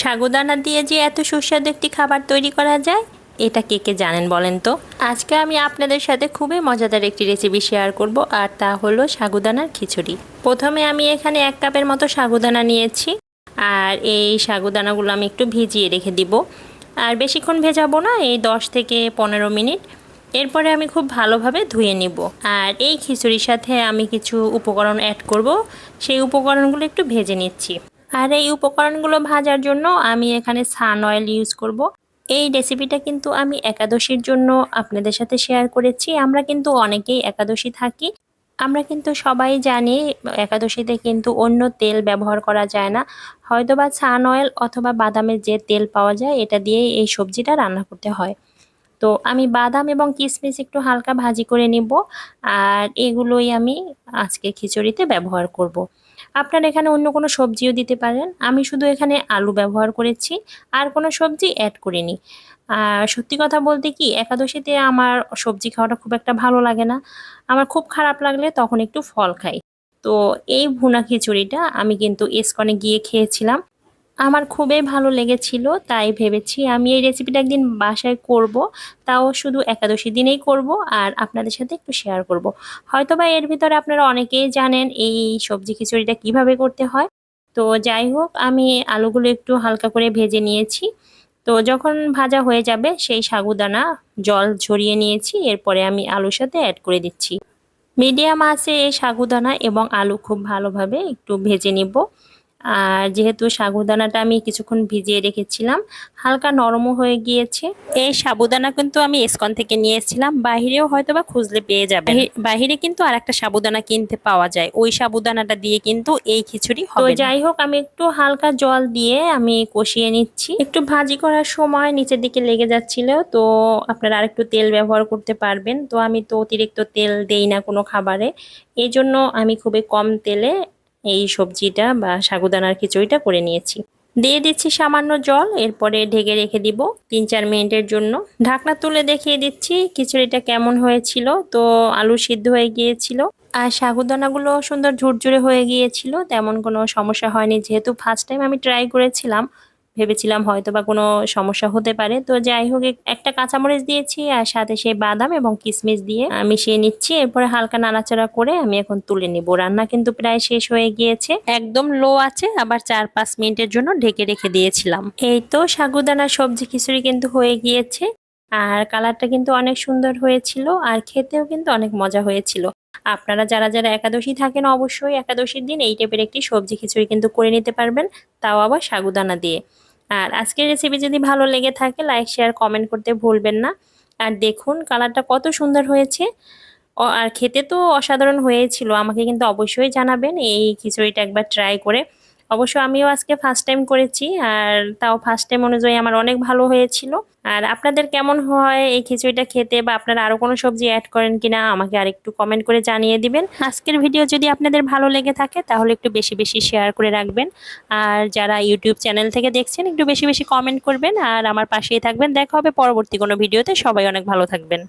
সাগুদানা দিয়ে যে এত সুস্বাদু একটি খাবার তৈরি করা যায়, এটা কে কে জানেন বলেন তো? আজকে আমি আপনাদের সাথে খুবই মজাদার একটি রেসিপি শেয়ার করব, আর তা হলো সাগুদানার খিচুড়ি। প্রথমে আমি এখানে এক কাপের মতো সাগুদানা নিয়েছি, আর এই সাগুদানাগুলো আমি একটু ভিজিয়ে রেখে দিব। আর বেশিক্ষণ ভেজাবো না, এই দশ থেকে পনেরো মিনিট। এরপরে আমি খুব ভালোভাবে ধুয়ে নিব। আর এই খিচুড়ির সাথে আমি কিছু উপকরণ অ্যাড করব। সেই উপকরণগুলো একটু ভেজে নিচ্ছি। আর এই উপকরণগুলো ভাজার জন্য আমি এখানে সান অয়েল ইউজ করব। এই রেসিপিটা কিন্তু আমি একাদশীর জন্য আপনাদের সাথে শেয়ার করেছি। আমরা কিন্তু অনেকেই একাদশী থাকি। আমরা কিন্তু সবাই জানি একাদশীতে কিন্তু অন্য তেল ব্যবহার করা যায় না। হয়তোবা সান অয়েল অথবা বাদামের যে তেল পাওয়া যায়, এটা দিয়ে এই সবজিটা রান্না করতে হয়। তো আমি বাদাম এবং কিশমিশ একটু হালকা ভাজি করে নিব। আর এগুলোই আমি আজকে খিচুড়িতে ব্যবহার করব। আপনার এখানে অন্য কোনো সবজিও দিতে পারেন। আমি শুধু এখানে আলু ব্যবহার করেছি, আর কোনো সবজি অ্যাড করিনি। আর সত্যি কথা বলতে কি, একাদশীতে আমার সবজি খাওয়াটা খুব একটা ভালো লাগে না। আমার খুব খারাপ লাগলে তখন একটু ফল খাই। তো এই ভুনা খিচুড়িটা আমি কিন্তু এসকনে গিয়ে খেয়েছিলাম। আমার খুবই ভালো লেগেছিল, তাই ভেবেছি আমি এই রেসিপিটা একদিন বাসায় করব। তাও শুধু একাদশী দিনেই করব আর আপনাদের সাথে একটু শেয়ার করব। হয়তোবা এর ভিতরে আপনারা অনেকেই জানেন এই সবজি খিচুড়িটা কীভাবে করতে হয়। তো যাই হোক, আমি আলুগুলো একটু হালকা করে ভেজে নিয়েছি। তো যখন ভাজা হয়ে যাবে, সেই সাগুদানা, জল ঝরিয়ে নিয়েছি, এরপরে আমি আলুর সাথে অ্যাড করে দিচ্ছি। মিডিয়াম আছে এই সাগুদানা এবং আলু খুব ভালোভাবে একটু ভেজে নিব। আর যেহেতু সাবুদানাটা আমি কিছুক্ষণ ভিজিয়ে রেখেছিলাম হালকা নরমও হয়ে গিয়েছে। এই সাবুদানা কিন্তু আমি এসকন থেকে নিয়ে এসেছিলাম বাহিরেও হয়তো বা খুঁজলে পেয়ে যাবে বাহিরে কিন্তু আর একটা সাবুদানা কিনতে পাওয়া যায় ওই সাবুদানাটা দিয়ে কিন্তু এই খিচুড়ি হবে যাই হোক আমি একটু হালকা জল দিয়ে আমি কষিয়ে নিচ্ছি। একটু ভাজি করার সময় নিচের দিকে লেগে যাচ্ছিল তো আপনারা আরেকটু তেল ব্যবহার করতে পারবেন। তো আমি তো অতিরিক্ত তেল দেই না কোনো খাবারে এই জন্য আমি খুবই কম তেলে এই সবজিটা বা সাগুদানার খিচুড়িটা করে নিয়েছি। দিয়ে দিচ্ছি সামান্য জল, এরপরে ঢেকে রেখে দিব তিন চার মিনিটের জন্য। ঢাকনা তুলে দেখিয়ে দিচ্ছি খিচুড়িটা কেমন হয়েছিল। তো আলু সিদ্ধ হয়ে গিয়েছিল আর সাগুদানাগুলো সুন্দর ঝুরঝুরে হয়ে গিয়েছিল, তেমন কোনো সমস্যা হয়নি। যেহেতু ফার্স্ট টাইম আমি ট্রাই করেছিলাম ভেবেছিলাম হয়তো বা কোনো সমস্যা হতে পারে। তো যাই হোক একটা কাঁচামরিচ দিয়েছি আর সাথে সেই বাদাম এবং কিশমিশ দিয়ে মিশিয়ে নিচ্ছি। এরপরে হালকা নাড়াচাড়া করে আমি এখন তুলে নিব। রান্না কিন্তু প্রায় শেষ হয়ে গিয়েছে। একদম লো আছে, আবার চার পাঁচ মিনিটের জন্য ঢেকে রেখে দিয়েছিলাম। এই তো সাগুদানা সবজি খিচুড়ি কিন্তু হয়ে গিয়েছে। আর কালারটা কিন্তু অনেক সুন্দর হয়েছিল আর খেতেও কিন্তু অনেক মজা হয়েছিল। আপনারা যারা যারা একাদশী থাকেন অবশ্যই একাদশীর দিন এই টাইপের একটি সবজি খিচুড়ি কিন্তু করে নিতে পারবেন, তাও আবার সাগুদানা দিয়ে। আর আজকের রেসিপি যদি ভালো লেগে থাকে লাইক শেয়ার কমেন্ট করতে ভুলবেন না। আর দেখুন কালারটা কত সুন্দর হয়েছে। আর খেতে তো অসাধারণ হয়েছিল, আমাকে কিন্তু অবশ্যই জানাবেন। এই খিচুড়িটা একবার ট্রাই করে অবশ্য আমিও আজকে ফার্স্ট টাইম করেছি, আর তাও ফার্স্ট টাইম অনুযায়ী আমার অনেক ভালো হয়েছিল। আর আপনাদের কেমন হয় এই খিচুড়িটা খেতে বা আপনারা আরও কোনো সবজি অ্যাড করেন কিনা, আমাকে আর একটু কমেন্ট করে জানিয়ে দিবেন। আজকের ভিডিও যদি আপনাদের ভালো লেগে থাকে, তাহলে একটু বেশি বেশি শেয়ার করে রাখবেন। আর যারা ইউটিউব চ্যানেল থেকে দেখছেন, একটু বেশি বেশি কমেন্ট করবেন। আর আমার পাশেই থাকবেন। দেখা হবে পরবর্তী কোনো ভিডিওতে সবাই অনেক ভালো থাকবেন।